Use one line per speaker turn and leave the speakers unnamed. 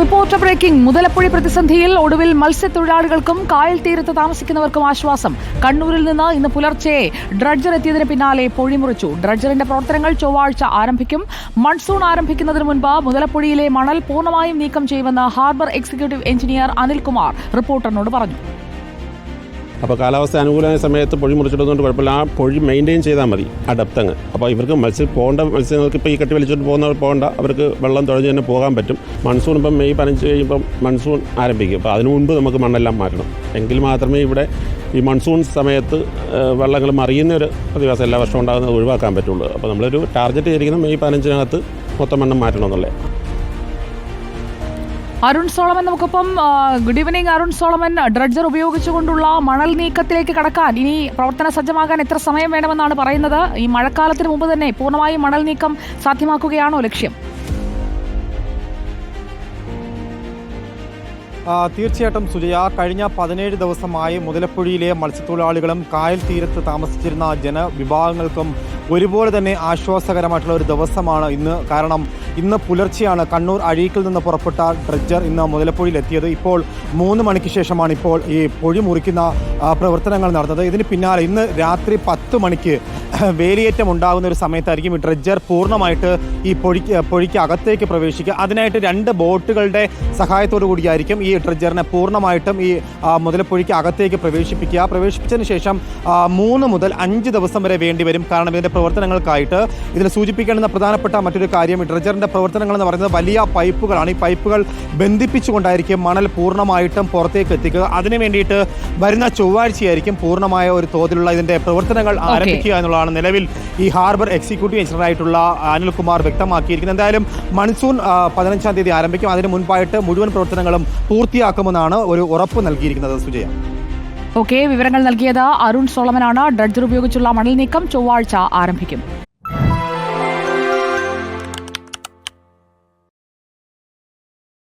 Reporter breaking. Muthalapozhi പ്രതിസന്ധിയിൽ ഒടുവിൽ മത്സ്യത്തൊഴിലാളികൾക്കും കായൽ തീരത്ത് താമസിക്കുന്നവർക്കും ആശ്വാസം. കണ്ണൂരിൽ നിന്ന് ഇന്ന് പുലർച്ചെ ഡ്രഡ്ജർ എത്തിയതിന് പിന്നാലെ പൊഴിമുറിച്ചു ഡ്രഡ്ജറിന്റെ പ്രവർത്തനങ്ങൾ ചൊവ്വാഴ്ച ആരംഭിക്കും. മൺസൂൺ ആരംഭിക്കുന്നതിന് മുൻപ് മുതലപ്പുഴയിലെ മണൽ പൂർണമായും നീക്കം ചെയ്യുമെന്ന് ഹാർബർ എക്സിക്യൂട്ടീവ് എഞ്ചിനീയർ അനിൽകുമാർ റിപ്പോർട്ടറിനോട് പറഞ്ഞു.
അപ്പോൾ കാലാവസ്ഥ അനുകൂലമായ സമയത്ത് പൊഴി മുറിച്ചിടുന്നതുകൊണ്ട് കുഴപ്പമില്ല. ആ പൊഴി മെയിന്റെയിൻ ചെയ്താൽ മതി. ആ ഡെപ്തങ്ങ് അപ്പോൾ ഇവർക്ക് മത്സ്യം പോകേണ്ട മത്സ്യങ്ങൾക്ക് ഇപ്പോൾ ഈ കെട്ടി വലിച്ചുകൊണ്ട് പോകുന്നവർ പോകേണ്ട അവർക്ക് വെള്ളം തുഴഞ്ഞ് തന്നെ പോകാൻ പറ്റും. മൺസൂൺ ഇപ്പം മെയ് പതിനഞ്ച് കഴിയുമ്പം മൺസൂൺ ആരംഭിക്കും. അപ്പോൾ അതിനു മുൻപ് നമുക്ക് മണ്ണെല്ലാം മാറ്റണം. എങ്കിൽ മാത്രമേ ഇവിടെ ഈ മൺസൂൺ സമയത്ത് വെള്ളങ്ങൾ മറിയുന്ന ഒരു പ്രതിഭാസം എല്ലാ വർഷവും ഉണ്ടാകുന്നത് ഒഴിവാക്കാൻ പറ്റുള്ളൂ. അപ്പോൾ നമ്മളൊരു ടാർഗറ്റ് ചെയ്തിരിക്കുന്നത് മെയ് പതിനഞ്ചിനകത്ത് മൊത്തം മണ്ണം മാറ്റണം എന്നുള്ളത്.
അരുൺ സോളമൻ നമുക്കിപ്പം good evening Arun Solomon. Dredger ഉപയോഗിച്ചുകൊണ്ടുള്ള മണൽ നീക്കത്തിലേക്ക് കടക്കാൻ. ഇനി പ്രവർത്തന സജ്ജമാകാൻ എത്ര സമയം വേണമെന്നാണ് പറയുന്നത്. ഈ മഴക്കാലത്തിന് മുമ്പ് തന്നെ പൂർണമായും മണൽ നീക്കം സാധ്യമാക്കുകയാണോ ലക്ഷ്യം?
തീർച്ചയായിട്ടും സുജയ കഴിഞ്ഞ പതിനേഴ് ദിവസമായി മുതലപ്പുഴയിലെ മത്സ്യത്തൊഴിലാളികളും കായൽ തീരത്ത് താമസിച്ചിരുന്ന ജനവിഭാഗങ്ങൾക്കും ഒരുപോലെ തന്നെ ആശ്വാസകരമായിട്ടുള്ള ഒരു ദിവസമാണ് ഇന്ന്. കാരണം ഇന്ന് പുലർച്ചെയാണ് കണ്ണൂർ അഴീക്കിൽ നിന്ന് പുറപ്പെട്ട ഡ്രഡ്ജർ ഇന്ന് മുതലപ്പുഴയിൽ എത്തിയത് ഇപ്പോൾ മൂന്ന് മണിക്ക് ശേഷമാണ് ഇപ്പോൾ ഈ പൊഴി മുറിക്കുന്ന പ്രവർത്തനങ്ങൾ നടന്നത്. ഇതിന് പിന്നാലെ ഇന്ന് രാത്രി പത്ത് മണിക്ക് വേലിയേറ്റം ഉണ്ടാകുന്ന ഒരു സമയത്തായിരിക്കും ഈ ഡ്രഡ്ജർ പൂർണമായിട്ട് ഈ പൊഴിക്ക് പൊഴിക്ക് അകത്തേക്ക് പ്രവേശിക്കുക. അതിനായിട്ട് രണ്ട് ബോട്ടുകളുടെ സഹായത്തോടു കൂടിയായിരിക്കും ഈ ഡ്രഡ്ജറിനെ പൂർണമായിട്ടും ഈ മുതലപ്പൊഴിക്ക് അകത്തേക്ക് പ്രവേശിപ്പിക്കുക. പ്രവേശിപ്പിച്ചതിന് ശേഷം മൂന്ന് മുതൽ അഞ്ച് ദിവസം വരെ വേണ്ടിവരും. കാരണം ഇതിന്റെ പ്രവർത്തനങ്ങൾക്കായിട്ട് ഇതിൽ സൂചിപ്പിക്കേണ്ടുന്ന പ്രധാനപ്പെട്ട മറ്റൊരു കാര്യം. ഡ്രജറിന്റെ പ്രവർത്തനങ്ങൾ എന്ന് പറയുന്നത് വലിയ പൈപ്പുകളാണ്. ഈ പൈപ്പുകൾ ബന്ധിപ്പിച്ചുകൊണ്ടായിരിക്കും മണൽ പൂർണമായിട്ടും പുറത്തേക്ക് എത്തിക്കുക. അതിനു വേണ്ടിയിട്ട് വരുന്ന ചൊവ്വാഴ്ചയായിരിക്കും പൂർണമായ ഒരു തോതിലുള്ള ഇതിന്റെ പ്രവർത്തനങ്ങൾ ആരംഭിക്കുക എന്നുള്ളതാണ് നിലവിൽ ഈ ഹാർബർ എക്സിക്യൂട്ടീവ് എഞ്ചിനീയറായിട്ടുള്ള അനിൽകുമാർ വ്യക്തമാക്കിയിരിക്കുന്നത്. എന്തായാലും മൺസൂൺ പതിനഞ്ചാം തീയതി ആരംഭിക്കും. അതിന് മുൻപായിട്ട് മുഴുവൻ പ്രവർത്തനങ്ങളും പൂർത്തിയാക്കുമെന്നാണ് ഒരു ഉറപ്പ് നൽകിയിരിക്കുന്നത് സുജയ.
ഓക്കെ വിവരങ്ങൾ നൽകിയത് അരുൺ സോളമനാണ്. ഡ്രഡ്ജർ ഉപയോഗിച്ചുള്ള മണൽ നീക്കം ചൊവ്വാഴ്ച ആരംഭിക്കും.